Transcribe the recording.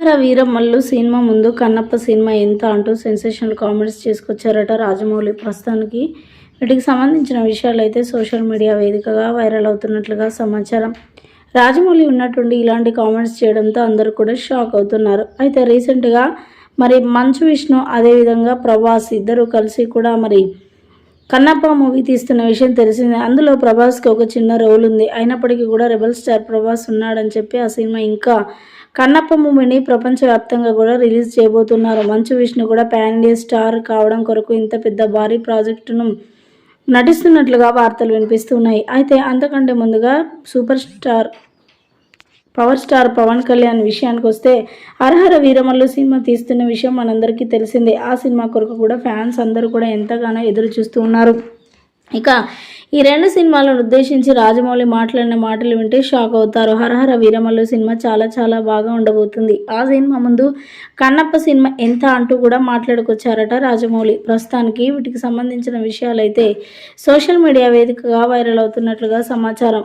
వీర Veeramallu cinema ముందు Kannappa cinema ఎంత అంటూ సెన్సేషనల్ కామెంట్స్ చేసుకొచ్చారట రాజమౌళి. ప్రస్తుతానికి వీటికి సంబంధించిన విషయాలు అయితే సోషల్ మీడియా వేదికగా వైరల్ అవుతున్నట్లుగా సమాచారం. రాజమౌళి ఉన్నట్టుండి ఇలాంటి కామెంట్స్ చేయడంతో అందరూ కూడా షాక్ అవుతున్నారు. అయితే రీసెంట్గా మరి మంచు విష్ణు అదేవిధంగా ప్రభాస్ ఇద్దరు కలిసి కూడా మరి కన్నప్ప మూవీ తీస్తున్న విషయం తెలిసిందే. అందులో ప్రభాస్కి ఒక చిన్న రోల్ ఉంది. అయినప్పటికీ కూడా రెబల్ స్టార్ ప్రభాస్ ఉన్నాడని చెప్పి ఆ సినిమా ఇంకా కన్నప్ప మూవీని ప్రపంచవ్యాప్తంగా కూడా రిలీజ్ చేయబోతున్నారు. మంచు విష్ణు కూడా పాన్ ఇండియా స్టార్ కావడం కొరకు ఇంత పెద్ద భారీ ప్రాజెక్టును నటిస్తున్నట్లుగా వార్తలు వినిపిస్తున్నాయి. అయితే అంతకంటే ముందుగా super star power star Pawan Kalyan విషయానికి వస్తే హరహర వీరమల్లు సినిమా తీస్తున్న విషయం మనందరికీ తెలిసిందే. ఆ సినిమా కొరకు కూడా ఫ్యాన్స్ అందరూ కూడా ఎంతగానో ఎదురు చూస్తూ ఉన్నారు. ఇక ఈ రెండు సినిమాలను ఉద్దేశించి రాజమౌళి మాట్లాడిన మాటలు వింటే షాక్ అవుతారు. హరహర వీరమల్లు సినిమా చాలా చాలా బాగా ఉండబోతుంది. ఆ సినిమా ముందు కన్నప్ప సినిమా ఎంత అంటూ కూడా మాట్లాడుకొచ్చారట రాజమౌళి. ప్రస్తుతానికి వీటికి సంబంధించిన విషయాలైతే సోషల్ మీడియా వేదికగా వైరల్ అవుతున్నట్లుగా సమాచారం.